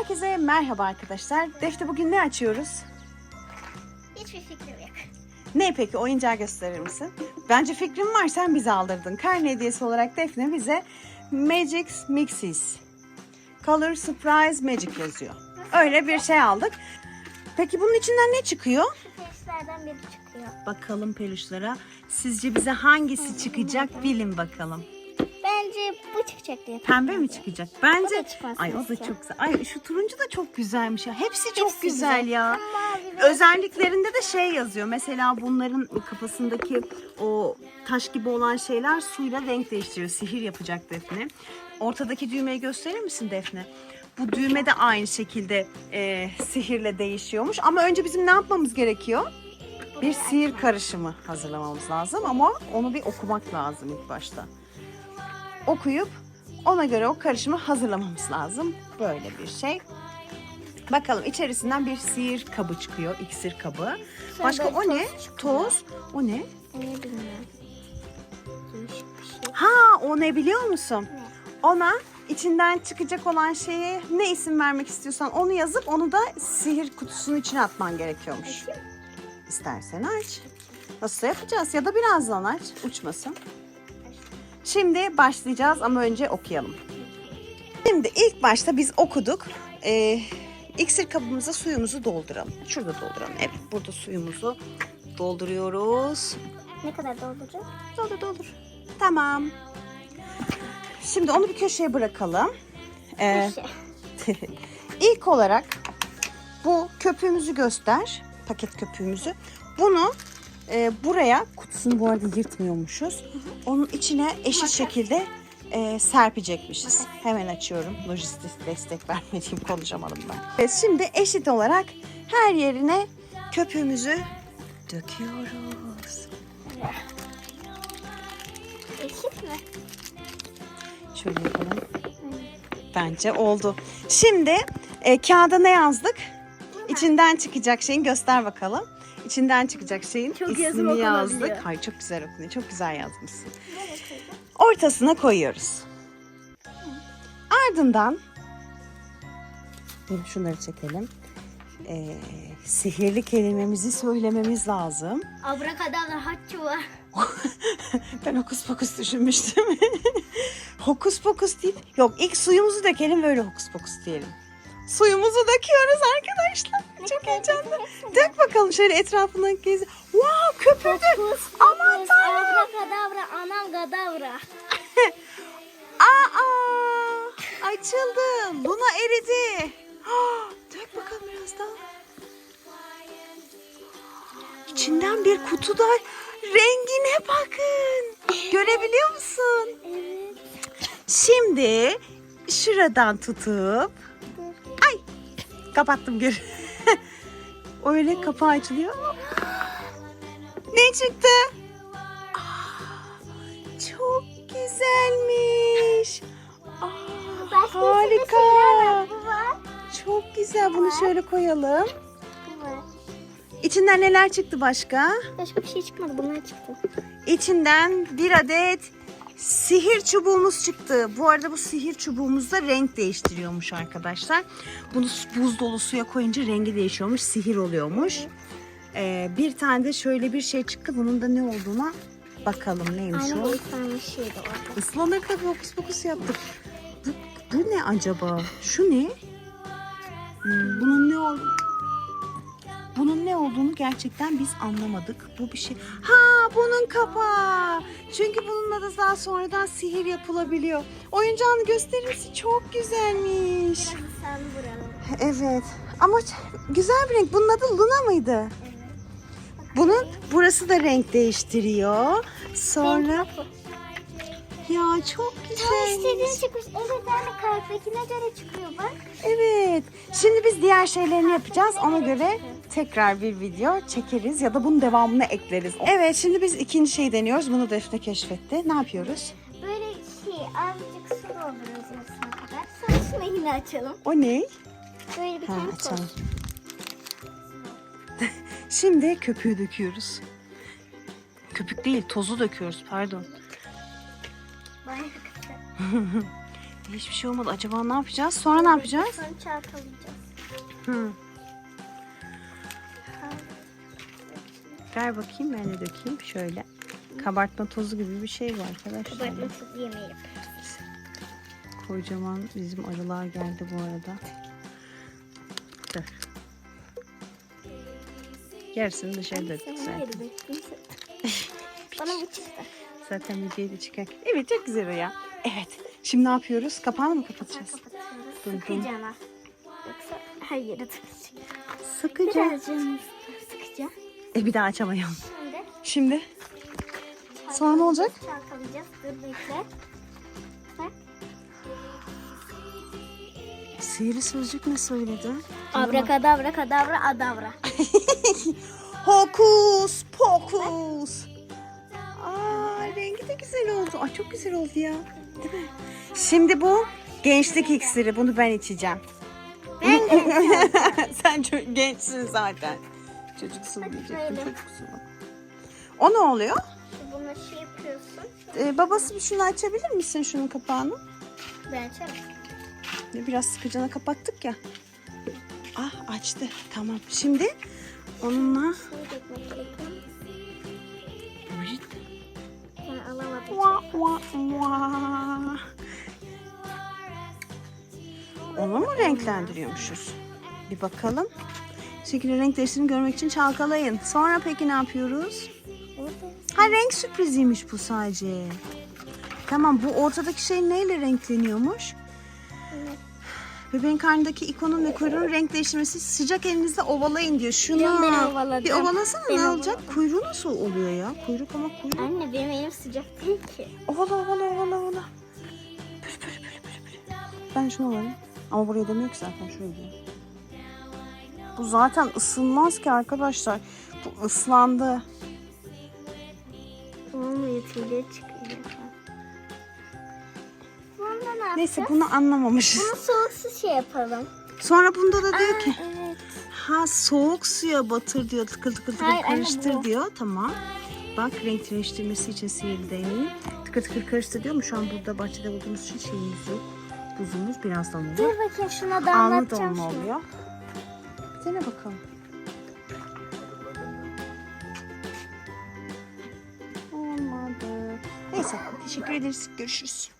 Herkese merhaba arkadaşlar. Defne bugün ne açıyoruz? Hiçbir fikrim yok. Ne peki oyuncağı gösterir misin? Bence fikrin var sen bize aldırdın. Karne hediyesi olarak Defne bize Magic Mixes. Color Surprise Magic yazıyor. Öyle bir şey aldık. Peki bunun içinden ne çıkıyor? Peşlerden biri çıkıyor. Bakalım peluşlara. Sizce bize hangisi çıkacak bilin bakalım. Bence bu çıkacak diye. Pembe mi çıkacak? Bence. O da çıkmasın Ay o da çok güzel. Ay şu turuncu da çok güzelmiş ya. Hepsi çok Hepsi güzel, ya. Mavi ve- Özelliklerinde de şey yazıyor. Mesela bunların kafasındaki o taş gibi olan şeyler suyla renk değiştiriyor. Sihir yapacak Defne. Ortadaki düğmeyi gösterir misin Defne? Bu düğme de aynı şekilde e, sihirle değişiyormuş. Ama önce bizim ne yapmamız gerekiyor? Bir sihir karışımı hazırlamamız lazım ama onu bir okumak lazım ilk başta. Okuyup ona göre o karışımı hazırlamamız lazım. Böyle bir şey. Bakalım içerisinden bir sihir kabı çıkıyor. iksir kabı. Başka o ne? toz. O ne? Bilmiyorum. Bir şey. Ha o ne biliyor musun? Ona içinden çıkacak olan şeye ne isim vermek istiyorsan onu yazıp onu da sihir kutusunun içine atman gerekiyormuş. İstersen aç. Nasıl yapacağız? Ya da birazdan aç. Uçmasın. Şimdi başlayacağız ama önce okuyalım. Şimdi ilk başta biz okuduk. Ee, iksir kabımıza suyumuzu dolduralım. Şurada dolduralım. Evet burada suyumuzu dolduruyoruz. Ne kadar dolduracak? Doldur doldur. Tamam. Şimdi onu bir köşeye bırakalım. Ee. İlk olarak bu köpüğümüzü göster. Paket köpüğümüzü. Bunu e, buraya kutusunu bu arada yırtmıyormuşuz. Onun içine eşit şekilde e, serpecekmişiz. Hemen açıyorum. Lojistik destek vermediğim konuşamadım ben. Evet, şimdi eşit olarak her yerine köpüğümüzü döküyoruz. Eşit mi? Şöyle yapalım. Bence oldu. Şimdi e, kağıda ne yazdık? İçinden çıkacak şeyin göster bakalım. İçinden çıkacak şeyin Çok ismini yazdık. Hayır çok güzel okunuyor. Çok güzel yazmışsın. Ortasına koyuyoruz. Ardından şunları çekelim. E, sihirli kelimemizi söylememiz lazım. Abrakadabra haççı var. Ben hokus pokus düşünmüştüm. hokus pokus değil. Yok ilk suyumuzu dökelim böyle hokus pokus diyelim. Suyumuzu döküyoruz arkadaşlar. Çok heyecanlı. Dök bakalım şöyle etrafından gez. Wow köpürdü. Aman tanrım. Abrakadabra anam gadavra. Aa açıldı. Luna eridi. Ah, Dök bakalım biraz daha. İçinden bir kutu da rengine bakın. Görebiliyor musun? Evet. Şimdi şuradan tutup kapattım geri. Öyle kapağı açılıyor. Ne çıktı? Aa, çok güzelmiş. Aa, Başka harika. Çok güzel. Bunu şöyle koyalım. İçinden neler çıktı başka? Başka bir şey çıkmadı. Bunlar çıktı. İçinden bir adet sihir çubuğumuz çıktı. Bu arada bu sihir çubuğumuz da renk değiştiriyormuş arkadaşlar. Bunu buz dolu suya koyunca rengi değişiyormuş, sihir oluyormuş. Ee, bir tane de şöyle bir şey çıktı. Bunun da ne olduğuna bakalım neymiş Aynı o. bu ıslanmış şeydi orada. Hokus pokus yaptık. Bu, bu ne acaba? Şu ne? Hmm, bunun ne oldu? Bunun ne olduğunu gerçekten biz anlamadık. Bu bir şey. Ha bunun kapağı. Çünkü bununla da daha sonradan sihir yapılabiliyor. Oyuncağını gösterir misin? Çok güzelmiş. Buraları. Evet. Ama güzel bir renk. Bunun adı Luna mıydı? Evet. Bunun burası da renk değiştiriyor. Sonra ya çok güzel. İstediğin çıkmış. Evet yani kalptekine göre çıkıyor bak. Evet. Şimdi biz diğer şeylerini yapacağız. Ona göre tekrar bir video çekeriz ya da bunun devamını ekleriz. Evet şimdi biz ikinci şeyi deniyoruz. Bunu Defne keşfetti. Ne yapıyoruz? Böyle şey azıcık su dolduruyoruz yarısına kadar. Sonra şunu yine açalım. O ne? Böyle bir Ha, tane açalım. Şimdi köpüğü döküyoruz. Köpük değil tozu döküyoruz pardon. Hiçbir şey olmadı. Acaba ne yapacağız? Sonra ne yapacağız? Sonra çalkalayacağız. Hı. Ver bakayım ben de dökeyim. Şöyle. Kabartma tozu gibi bir şey var arkadaşlar. Kabartma tozu yemeği yapıyoruz. Kocaman bizim arılar geldi bu arada. Dur. Yarısını dışarıda döktük zaten. Bana bu çıktı. Zaten videoyu da çıkar. Evet çok güzel o ya. Evet. Şimdi ne yapıyoruz? Kapağını mı kapatacağız? Dın dın. Sıkacağına. Yoksa her yere tıkacak. Sıkıca. Sıkacağım. E bir daha açamayalım. Şimdi Şimdi Sonra ne olacak? Çalkalayacağız. Dur bekle. Bak. sihirli sözcük ne söyledi? Abrakadabra kadabra adabra. Hokus pokus. Rengi de güzel oldu. Ay çok güzel oldu ya. Değil mi? Şimdi bu gençlik iksiri. Bunu ben içeceğim. Sen çok gençsin zaten. Çocuksun diyecektim. Çocuksun. O ne oluyor? Bunu şey yapıyorsun. Ee, babası bir şunu açabilir misin şunun kapağını? Ben açarım. Biraz sıkıcana kapattık ya. Ah açtı. Tamam. Şimdi onunla Suyu Onu mu renklendiriyormuşuz? Bir bakalım. Şekilli renk değiştiğini görmek için çalkalayın. Sonra peki ne yapıyoruz? Ha renk sürpriziymiş bu sadece. Tamam bu ortadaki şey neyle renkleniyormuş? Bebeğin karnındaki ikonun ve kuyruğun renk değiştirmesi sıcak elinizle ovalayın diyor. Şunu ben ovaladım. bir ovalasana Ben ne olacak? ovaladım. Kuyruğu nasıl oluyor ya? Kuyruk ama kuyruk. Anne benim elim sıcak değil ki. Ovala ovala ovala ovala. Püf, püf, püf, püf, püf. Ben şunu alayım. Ama buraya demiyor ki zaten şuraya diyor. Bu zaten ısınmaz ki arkadaşlar. Bu ıslandı. Olmuyor tüyleri çıkıyor. Yapacağız? Neyse bunu anlamamışız. Bunu soğuk su şey yapalım. Sonra bunda da diyor ki Evet. ha soğuk suya batır diyor tıkır tıkır tıkır Hayır, anne, karıştır bu. diyor. Tamam. Bak renk değiştirmesi için sihirli değneği. Tıkır tıkır karıştır diyor mu? Şu an burada bahçede bulduğumuz için şeyimiz yok. Buzumuz birazdan olur. Dur bakayım şuna da Anlı anlatacağım dolma şunu. oluyor. Dene bakalım. Olmadı. Neyse teşekkür ederiz. Görüşürüz.